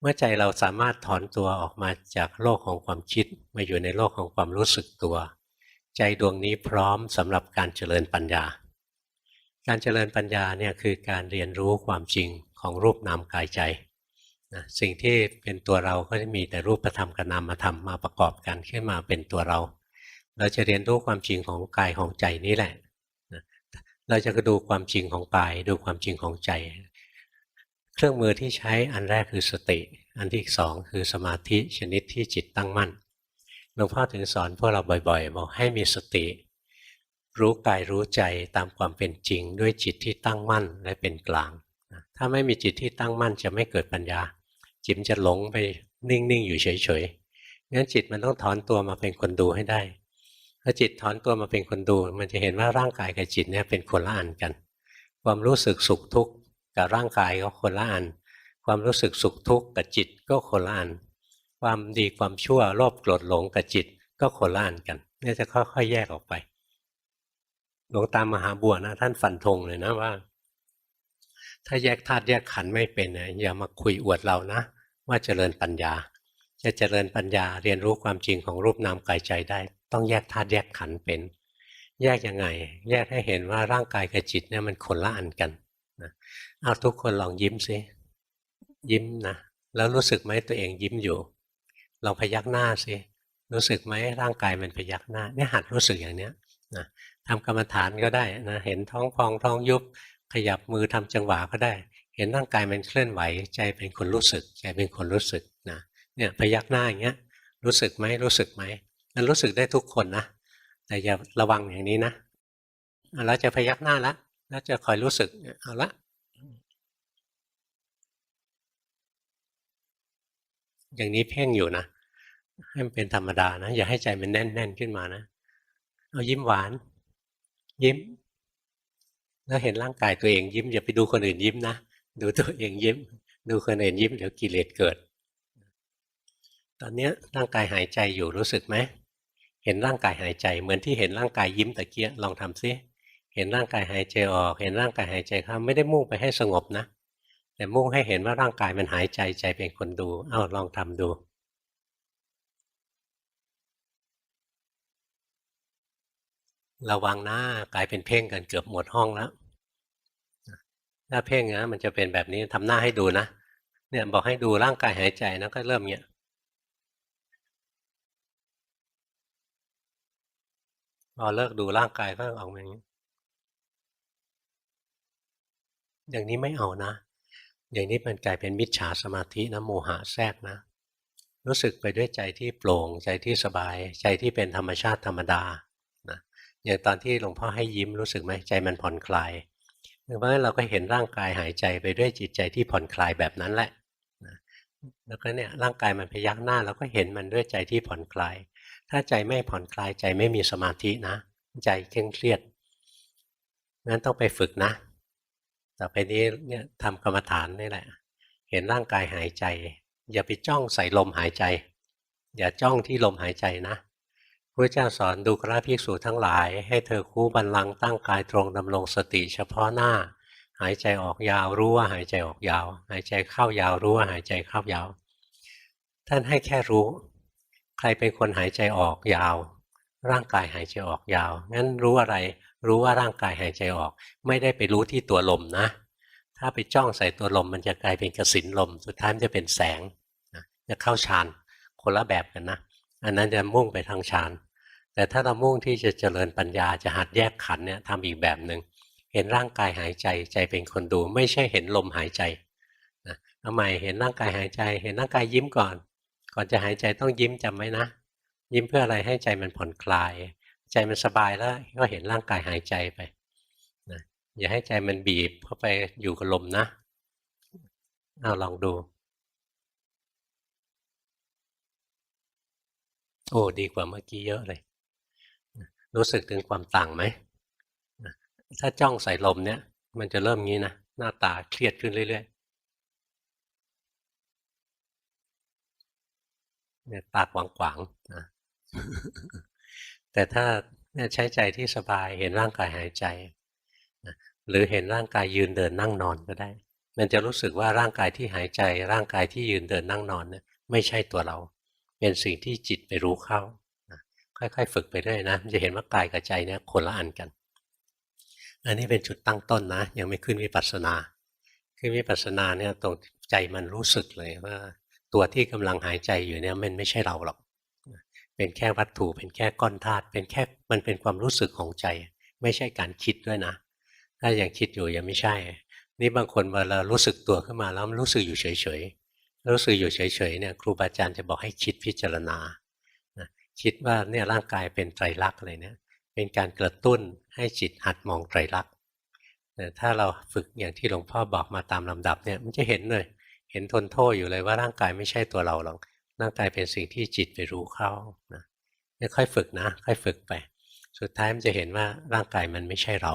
เมื่อใจเราสามารถถอนตัวออกมาจากโลกของความคิดมาอยู่ในโลกของความรู้สึกตัว ใจดวงนี้พร้อมสำหรับการเจริญปัญญา การเจริญปัญญาเนี่ยคือการเรียนรู้ความจริงของรูปนามกายใจนะสิ่งที่เป็นตัวเราก็จะมีแต่รูปธรรมกับนามธรรมมาประกอบกันขึ้นมาเป็นตัวเรา เราจะเรียนรู้ความจริงของกายของใจนี่แหละนะเราจะดูความจริงของกายดูความจริงของใจ เครื่องมือที่ใช้อันแรกคือสติ อันที่สองคือสมาธิชนิดที่จิตตั้งมั่นหลวงพ่อถึงสอนพวกเราบ่อยๆ บอกให้มีสติ รู้กายรู้ใจตามความเป็นจริง ด้วยจิตที่ตั้งมั่นและเป็นกลาง ถ้าไม่มีจิตที่ตั้งมั่นจะไม่เกิดปัญญา จิตจะหลงไปนิ่งๆ อยู่เฉยๆงั้นจิตมันต้องถอนตัวมาเป็นคนดูให้ได้ถ้าจิตถอนตัวมาเป็นคนดู มันจะเห็นว่าร่างกายกับจิตเนี่ยเป็นคนละอันกัน ความรู้สึกสุขทุกข์ กับร่างกายก็คนละอัน ความรู้สึกสุขทุกข์กับจิตก็คนละอัน ความดีความชั่วโลภโกรธหลงกับจิตก็คนละอันกันเนี่ยจะค่อยๆแยกออกไป หลวงตามหาบัวนะ ท่านฟันธงเลยนะว่า ถ้าแยกธาตุแยกขันไม่เป็นนะอย่ามาคุยอวดเรานะว่าเจริญปัญญา จะเจริญปัญญาเรียนรู้ความจริงของรูปนามกายใจได้ ต้องแยกธาตุแยกขันเป็น แยกยังไง แยกให้เห็นว่าร่างกายกับจิตเนี่ยมันคนละอันกัน นะเอาทุกคนลองยิ้มซิยิ้มนะแล้วรู้สึกไหมตัวเองยิ้มอยู่ลองพยักหน้าซิรู้สึกไหมร่างกายมันพยักหน้าเนี่ยหัดรู้สึกอย่างเนี้ยนะทำกรรมฐานก็ได้นะเห็นท้องพองท้องยุบขยับมือทำจังหวะก็ได้ เห็นร่างกายมันเคลื่อนไหว ใจเป็นคนรู้สึก ใจเป็นคนรู้สึกนะเนี่ยพยักหน้าอย่างเงี้ยรู้สึกไหมรู้สึกไหมมันรู้สึกได้ทุกคนนะแต่อย่าระวังอย่างนี้นะเราจะพยักหน้าละ แล้วจะคอยรู้สึกเอาละอย่างนี้เพ่งอยู่นะให้มันเป็นธรรมดานะอย่าให้ใจมันแน่น ๆ ขึ้นมานะ เอายิ้มหวาน ยิ้ม แล้วเห็นร่างกายตัวเองยิ้ม อย่าไปดูคนอื่นยิ้มนะ ดูตัวเองยิ้ม ดูคนอื่นยิ้มเดี๋ยวกิเลสเกิด ตอนนี้ร่างกายหายใจอยู่รู้สึกไหมเห็นร่างกายหายใจ เหมือนที่เห็นร่างกายยิ้มตะเกียลองทำซิ เห็นร่างกายหายใจออก เห็นร่างกายหายใจเข้าไม่ได้มุ่งไปให้สงบนะ แต่มุ่งให้เห็นว่าร่างกายมันหายใจใจเป็นคนดู เอาลองทำดูระวังหน้ากลายเป็นเพ่งกันเกือบหมดห้องแล้วถ้าเพ่งนะมันจะเป็นแบบนี้ทำหน้าให้ดูนะเนี่ยบอกให้ดูร่างกายหายใจนะก็เริ่มเนี้ยพอเลิกดูร่างกายก็ออกมาอย่างนี้ อย่างนี้ไม่เอานะ อย่างนี้มันกลายเป็นมิจฉาสมาธินะโมหะแทรกนะ รู้สึกไปด้วยใจที่โปร่งใจที่สบาย ใจที่เป็นธรรมชาติธรรมดาอย่างตอนที่หลวงพ่อให้ยิ้มรู้สึกไหมใจมันผ่อนคลายเพราะฉะนั้นเราก็เห็นร่างกายหายใจไปด้วยจิตใจที่ผ่อนคลายแบบนั้นแหละแล้วก็เนี่ยร่างกายมันพยักหน้าเราก็เห็นมันด้วยใจที่ผ่อนคลาย ถ้าใจไม่ผ่อนคลายใจไม่มีสมาธินะ ใจเคร่งเครียดงั้นต้องไปฝึกนะ ต่อไปนี้เนี่ยทำกรรมฐานนี่แหละ เห็นร่างกายหายใจ อย่าไปจ้องใส่ลมหายใจ อย่าจ้องที่ลมหายใจนะพระเจ้าสอนดูกราภิกษุทั้งหลาย ให้เธอคู่บันลังตั้งกายตรงดำรงสติเฉพาะหน้า หายใจออกยาวรู้ว่าหายใจออกยาว หายใจเข้ายาวรู้ว่าหายใจเข้ายาว ท่านให้แค่รู้ ใครเป็นคนหายใจออกยาว ร่างกายหายใจออกยาว งั้นรู้อะไร รู้ว่าร่างกายหายใจออก ไม่ได้ไปรู้ที่ตัวลมนะ ถ้าไปจ้องใส่ตัวลมมันจะกลายเป็นกระสินลม สุดท้ายมันจะเป็นแสงจะเข้าฌานคนละแบบกันนะ อันนั้นจะมุ่งไปทางฌานแต่ถ้าเรามุ่งที่จะเจริญปัญญาจะหัดแยกขันเนี่ยทำอีกแบบหนึ่งเห็นร่างกายหายใจใจเป็นคนดู ไม่ใช่เห็นลมหายใจนะทำไมเห็นร่างกายหายใจ เห็นร่างกายยิ้มก่อน ก่อนจะหายใจต้องยิ้มจำไว้นะ ยิ้มเพื่ออะไรให้ใจมันผ่อนคลาย ใจมันสบายแล้ว ก็เห็นร่างกายหายใจไปนะอย่าให้ใจมันบีบเข้าไปอยู่กับลมนะเอาลองดู โอ้ดีกว่าเมื่อกี้เยอะเลย รู้สึกถึงความต่างไหมถ้าจ้องใส่ลมเนี่ย มันจะเริ่มงี้นะหน้าตาเครียดขึ้นเรื่อยๆเนี่ยตาขวางๆนะ แต่ถ้าใช้ใจที่สบายเห็นร่างกายหายใจ หรือเห็นร่างกายยืนเดินนั่งนอนก็ได้ มันจะรู้สึกว่าร่างกายที่หายใจ ร่างกายที่ยืนเดินนั่งนอนเนี่ยไม่ใช่ตัวเรา เป็นสิ่งที่จิตไปรู้เข้าค่อยๆ ฝึกไปเรื่อยนะจะเห็นว่ากายกับใจเนี่ยคนละอันกัน อันนี้เป็นจุดตั้งต้นนะ ยังไม่ขึ้นวิปัสสนา ขึ้นวิปัสสนาเนี่ยตรงใจมันรู้สึกเลยว่า ตัวที่กำลังหายใจอยู่เนี่ยมันไม่ใช่เราหรอก เป็นแค่วัตถุ เป็นแค่ก้อนธาตุเป็นแค่มันเป็นความรู้สึกของใจ ไม่ใช่การคิดด้วยนะ ถ้ายังคิดอยู่ยังไม่ใช่ นี่บางคนเวลารู้สึกตัวขึ้นมาแล้วมันรู้สึกอยู่เฉยๆรู้สึกอยู่เฉยๆเนี่ยครูบาอาจารย์จะบอกให้คิดพิจารณานะคิดว่าเนี่ยร่างกายเป็นไตรลักษณ์อะไรเนี่ยเป็นการกระตุ้นให้จิตหัดมองไตรลักษณ์แต่ถ้าเราฝึกอย่างที่หลวงพ่อบอกมาตามลำดับเนี่ยมันจะเห็นเลยเห็นทนโทษอยู่เลยว่าร่างกายไม่ใช่ตัวเราหรอก ร่างกายเป็นสิ่งที่จิตไปรู้เข้านะค่อยฝึกนะ ค่อยฝึกไป สุดท้ายมันจะเห็นว่าร่างกายมันไม่ใช่เรา